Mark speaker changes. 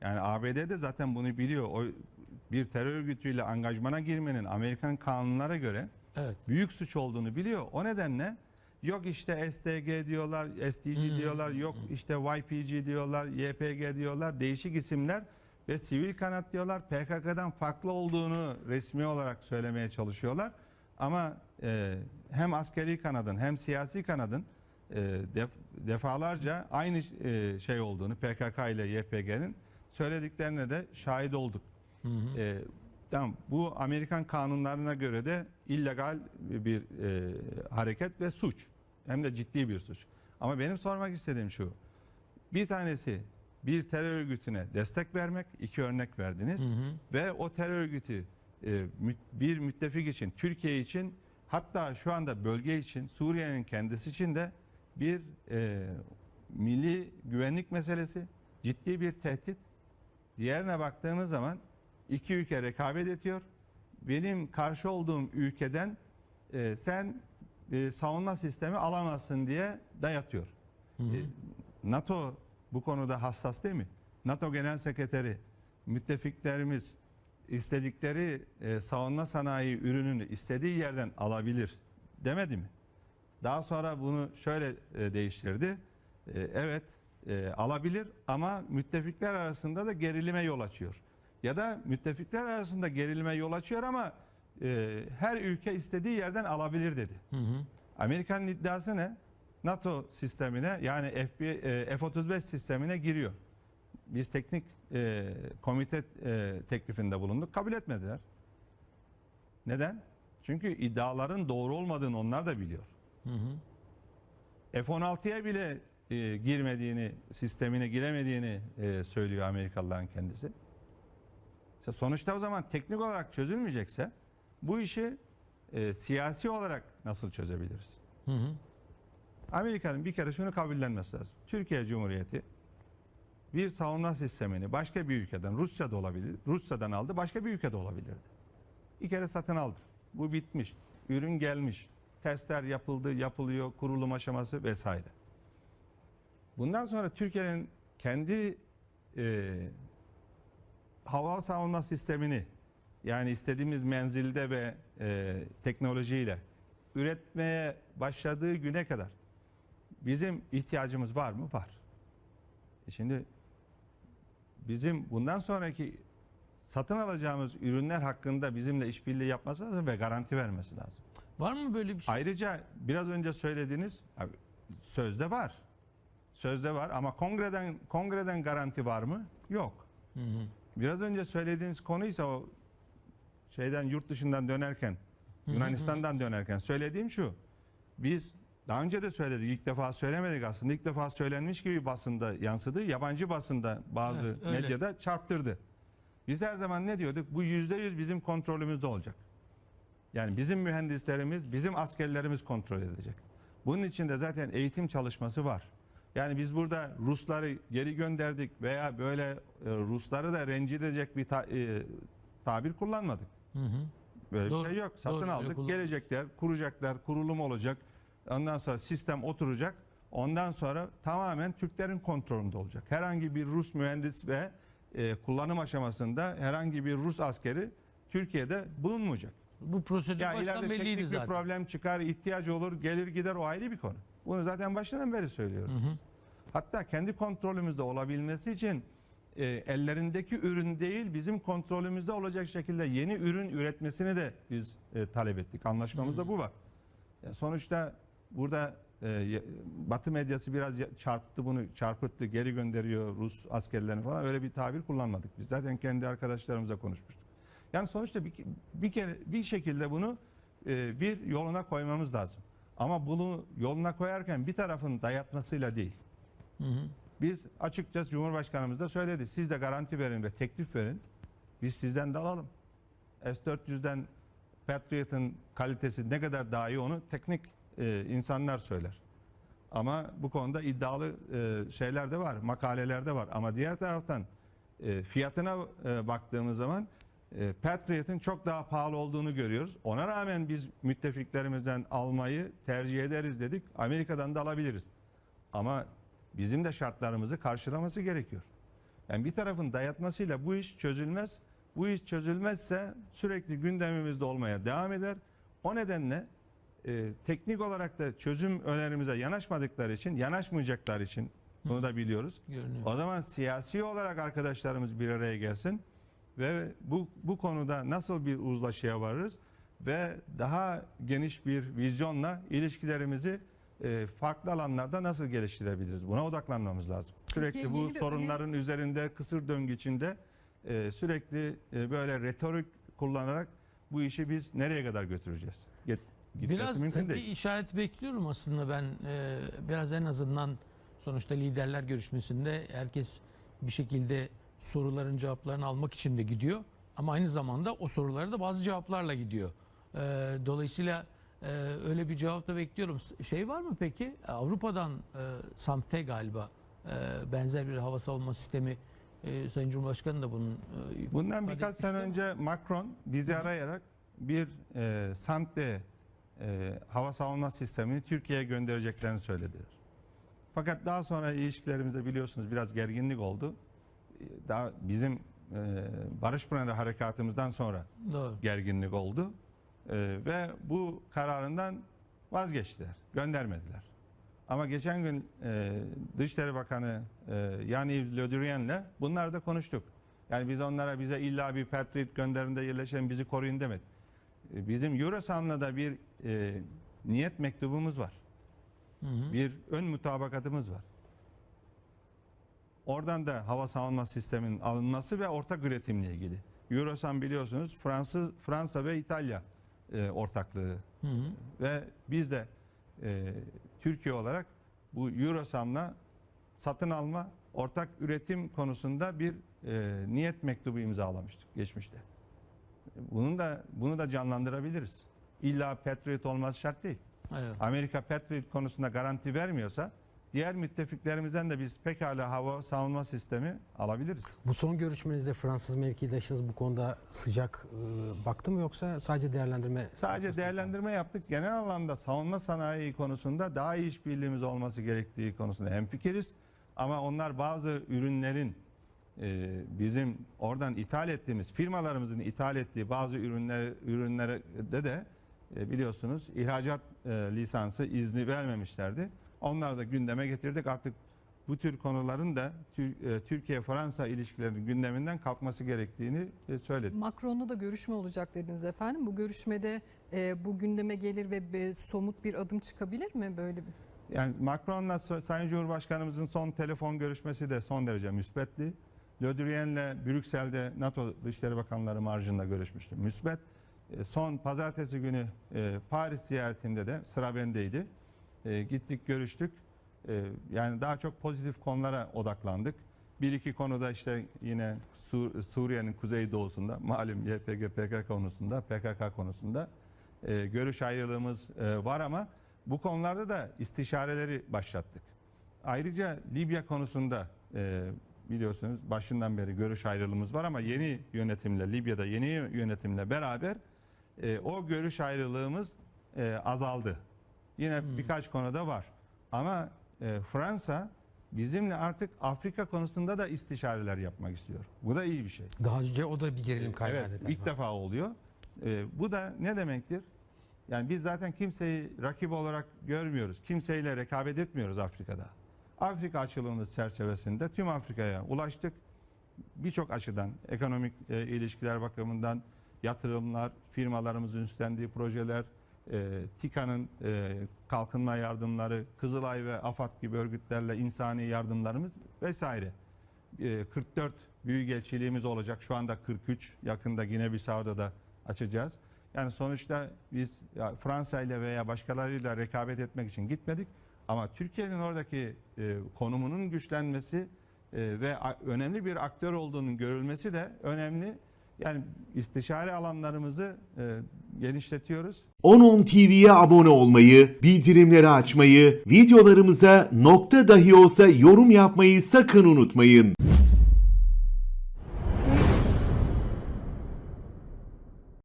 Speaker 1: Yani ABD de zaten bunu biliyor. O bir terör örgütüyle angajmana girmenin Amerikan kanunlara göre
Speaker 2: Evet.
Speaker 1: büyük suç olduğunu biliyor. O nedenle yok işte STG diyorlar, STG diyorlar, yok işte YPG diyorlar, YPG diyorlar, değişik isimler ve sivil kanat diyorlar. PKK'dan farklı olduğunu resmi olarak söylemeye çalışıyorlar. Ama e, hem askeri kanadın hem siyasi kanadın e, def- defalarca aynı e, şey olduğunu PKK ile YPG'nin söylediklerine de şahit olduk. E, tamam bu Amerikan kanunlarına göre de illegal bir e, hareket ve suç. Hem de ciddi bir suç. Ama benim sormak istediğim şu. Bir tanesi bir terör örgütüne destek vermek, iki örnek verdiniz. Ve o terör örgütü e, bir müttefik için, Türkiye için hatta şu anda bölge için, Suriye'nin kendisi için de bir e, milli güvenlik meselesi, ciddi bir tehdit. Diğerine baktığımız zaman iki ülke rekabet ediyor. Benim karşı olduğum ülkeden e, sen e, savunma sistemi alamazsın diye dayatıyor. E, NATO bu konuda hassas değil mi? NATO Genel Sekreteri müttefiklerimiz istedikleri e, savunma sanayi ürününü istediği yerden alabilir demedi mi? Daha sonra bunu şöyle e, değiştirdi. E, evet e, alabilir ama müttefikler arasında da gerilime yol açıyor. Ya da müttefikler arasında gerilime yol açıyor ama e, her ülke istediği yerden alabilir dedi. Amerika'nın iddiası ne? NATO sistemine yani FB, e, F-35 sistemine giriyor. Biz teknik e, komite e, teklifinde bulunduk. Kabul etmediler. Neden? Çünkü iddiaların doğru olmadığını onlar da biliyor. F-16'ya bile e, girmediğini, sistemine giremediğini e, söylüyor Amerikalıların kendisi. İşte sonuçta o zaman teknik olarak çözülmeyecekse bu işi e, siyasi olarak nasıl çözebiliriz? Amerika'nın bir kere şunu kabullenmesi lazım. Türkiye Cumhuriyeti bir savunma sistemini başka bir ülkeden, Rusya'da olabilir, Rusya'dan aldı, başka bir ülkede olabilirdi. Bir kere satın aldı. Bu bitmiş. Ürün gelmiş. Testler yapıldı, yapılıyor, kurulum aşaması vesaire. Bundan sonra Türkiye'nin kendi e, hava savunma sistemini yani istediğimiz menzilde ve e, teknolojiyle üretmeye başladığı güne kadar bizim ihtiyacımız var mı? Var. E Şimdi bizim bundan sonraki satın alacağımız ürünler hakkında bizimle işbirliği yapması lazım ve garanti vermesi lazım.
Speaker 2: Var mı böyle bir şey?
Speaker 1: Ayrıca biraz önce söylediğiniz sözde var. Sözde var ama kongreden kongreden garanti var mı? Yok. Biraz önce söylediğiniz konuysa o şeyden yurt dışından dönerken Yunanistan'dan dönerken söylediğim şu. Biz daha önce de söyledik. ilk defa söylemedik aslında. İlk defa söylenmiş gibi basında yansıdı. Yabancı basında bazı
Speaker 2: Evet, öyle.
Speaker 1: medyada çarptırdı. Biz her zaman ne diyorduk? Bu yüzde yüz bizim kontrolümüzde olacak. Yani bizim mühendislerimiz, bizim askerlerimiz kontrol edecek. Bunun için de zaten eğitim çalışması var. Yani biz burada Rusları geri gönderdik veya böyle e, Rusları da rencide edecek bir ta- e, tabir kullanmadık. Böyle
Speaker 2: Doğru,
Speaker 1: bir şey yok. Satın
Speaker 2: doğru,
Speaker 1: aldık,
Speaker 2: yok,
Speaker 1: gelecekler, kuracaklar, kurulum olacak. Ondan sonra sistem oturacak. Ondan sonra tamamen Türklerin kontrolünde olacak. Herhangi bir Rus mühendis ve e, kullanım aşamasında herhangi bir Rus askeri Türkiye'de bulunmayacak.
Speaker 2: Bu prosedür
Speaker 1: Ya
Speaker 2: baştan belliydi
Speaker 1: teknik bir problem çıkar, ihtiyaç olur, gelir gider o ayrı bir konu. Bunu zaten başından beri söylüyorum. Hatta kendi kontrolümüzde olabilmesi için e, ellerindeki ürün değil bizim kontrolümüzde olacak şekilde yeni ürün üretmesini de biz e, talep ettik. Anlaşmamızda bu var. Ya sonuçta burada e, Batı medyası biraz çarptı bunu, çarpıttı, geri gönderiyor Rus askerlerini falan. Öyle bir tabir kullanmadık. Biz zaten kendi arkadaşlarımıza konuşmuştuk. Yani sonuçta bir, bir kere bir şekilde bunu e, bir yoluna koymamız lazım. Ama bunu yoluna koyarken bir tarafın dayatmasıyla değil. Biz açıkçası Cumhurbaşkanımız da söyledi. Siz de garanti verin ve teklif verin. Biz sizden de alalım. S-400'den Patriot'ın kalitesi ne kadar daha iyi onu teknik e, insanlar söyler. Ama bu konuda iddialı e, şeyler de var, makaleler de var. Ama diğer taraftan e, fiyatına e, baktığımız zaman Patriot'ın çok daha pahalı olduğunu görüyoruz. Ona rağmen biz müttefiklerimizden almayı tercih ederiz dedik. Amerika'dan da alabiliriz. Ama bizim de şartlarımızı karşılaması gerekiyor. Yani bir tarafın dayatmasıyla bu iş çözülmez. Bu iş çözülmezse sürekli gündemimizde olmaya devam eder. O nedenle e, teknik olarak da çözüm önerimize yanaşmadıkları için, yanaşmayacaklar için bunu da biliyoruz.
Speaker 2: Görünüyor.
Speaker 1: O zaman siyasi olarak arkadaşlarımız bir araya gelsin ve bu bu konuda nasıl bir uzlaşıya varırız ve daha geniş bir vizyonla ilişkilerimizi e, farklı alanlarda nasıl geliştirebiliriz? Buna odaklanmamız lazım. Sürekli
Speaker 3: Türkiye
Speaker 1: bu
Speaker 3: bir
Speaker 1: sorunların üzerinde kısır döngü içinde e, sürekli e, böyle retorik kullanarak bu işi biz nereye kadar götüreceğiz? Gitmesi
Speaker 2: Biraz
Speaker 1: mümkün
Speaker 2: bir
Speaker 1: değil.
Speaker 2: işaret bekliyorum aslında ben. Ee, biraz en azından sonuçta liderler görüşmesinde herkes bir şekilde soruların cevaplarını almak için de gidiyor. Ama aynı zamanda o sorulara da bazı cevaplarla gidiyor. Ee, dolayısıyla e, öyle bir cevap da bekliyorum. Şey var mı peki? Avrupa'dan e, SAMTE galiba e, benzer bir hava savunma sistemi e, Sayın Cumhurbaşkanı da bunun e,
Speaker 1: Bundan birkaç sene önce Macron bizi arayarak bir e, SAMTE e, hava savunma sistemini Türkiye'ye göndereceklerini söylediler. Fakat daha sonra ilişkilerimizde biliyorsunuz biraz gerginlik oldu. Daha bizim e, Barış Pınarı harekatımızdan sonra
Speaker 2: Doğru.
Speaker 1: gerginlik oldu. E, ve bu kararından vazgeçtiler, göndermediler. Ama geçen gün e, Dışişleri Bakanı e, Yaniv Le Drian'le bunlar da konuştuk. Yani biz onlara bize illa bir Patriot gönderin de yerleşelim bizi koruyun demedik. E, bizim Eurosam'la da bir e, niyet mektubumuz var.
Speaker 2: Hı hı.
Speaker 1: Bir ön mutabakatımız var. Oradan da hava savunma sisteminin alınması ve ortak üretimle ilgili. Eurosam biliyorsunuz Fransa, Fransa ve İtalya e, ortaklığı
Speaker 2: Hı hı.
Speaker 1: ve biz de e, Türkiye olarak bu Eurosam'la satın alma, ortak üretim konusunda bir e, niyet mektubu imzalamıştık geçmişte. Bunun da bunu da canlandırabiliriz. İlla Patriot olması şart değil.
Speaker 2: Evet.
Speaker 1: Amerika Patriot konusunda garanti vermiyorsa diğer müttefiklerimizden de biz pekala hava savunma sistemi alabiliriz.
Speaker 4: Bu son görüşmenizde Fransız mevkidaşınız bu konuda sıcak e, baktı mı yoksa sadece değerlendirme?
Speaker 1: Sadece değerlendirme yaptık. Genel anlamda savunma sanayi konusunda daha iyi işbirliğimiz olması gerektiği konusunda hemfikiriz. Ama onlar bazı ürünlerin e, bizim oradan ithal ettiğimiz firmalarımızın ithal ettiği bazı ürünler ürünlerde de e, biliyorsunuz ihracat e, lisansı izni vermemişlerdi. Onları da gündeme getirdik. Artık bu tür konuların da e, Türkiye-Fransa ilişkilerinin gündeminden kalkması gerektiğini e, söyledik.
Speaker 3: Macron'la da görüşme olacak dediniz efendim. Bu görüşmede e, bu gündeme gelir ve somut bir adım çıkabilir mi böyle bir?
Speaker 1: Yani Macron'la Sayın Cumhurbaşkanımızın son telefon görüşmesi de son derece müsbetti. Le Drian'le Brüksel'de NATO Dışişleri Bakanları marjında görüşmüştü. Müsbet. Son pazartesi günü Paris ziyaretimde de sıra bendeydi. E, Gittik görüştük. E, Yani daha çok pozitif konulara odaklandık. Bir iki konuda işte yine Sur- Suriye'nin kuzeydoğusunda malum YPG PKK konusunda PKK konusunda e, görüş ayrılığımız e, var ama bu konularda da istişareleri başlattık. Ayrıca Libya konusunda e, biliyorsunuz başından beri görüş ayrılığımız var ama yeni yönetimle Libya'da yeni yönetimle beraber e, o görüş ayrılığımız e, azaldı. Yine birkaç konuda var. Ama e, Fransa bizimle artık Afrika konusunda da istişareler yapmak istiyor. Bu da iyi bir şey.
Speaker 4: Daha önce o da bir gerilim kaynağı
Speaker 1: Evet, ilk defa oluyor. Ee, bu da ne demektir? Yani biz zaten kimseyi rakip olarak görmüyoruz. Kimseyle rekabet etmiyoruz Afrika'da. Afrika açılımımız çerçevesinde tüm Afrika'ya ulaştık. Birçok açıdan, ekonomik e, ilişkiler bakımından, yatırımlar, firmalarımızın üstlendiği projeler, e, TİKA'nın e, kalkınma yardımları, Kızılay ve AFAD gibi örgütlerle insani yardımlarımız vesaire. E, 44 büyükelçiliğimiz olacak. Şu anda 43. Yakında Gine Bissau'da da açacağız. Yani sonuçta biz Fransa ile veya başkalarıyla rekabet etmek için gitmedik. Ama Türkiye'nin oradaki e, konumunun güçlenmesi e, ve önemli bir aktör olduğunun görülmesi de önemli. Yani istişare alanlarımızı e, genişletiyoruz.
Speaker 5: 10.10 TV'ye abone olmayı, bildirimleri açmayı, videolarımıza nokta dahi olsa yorum yapmayı sakın unutmayın.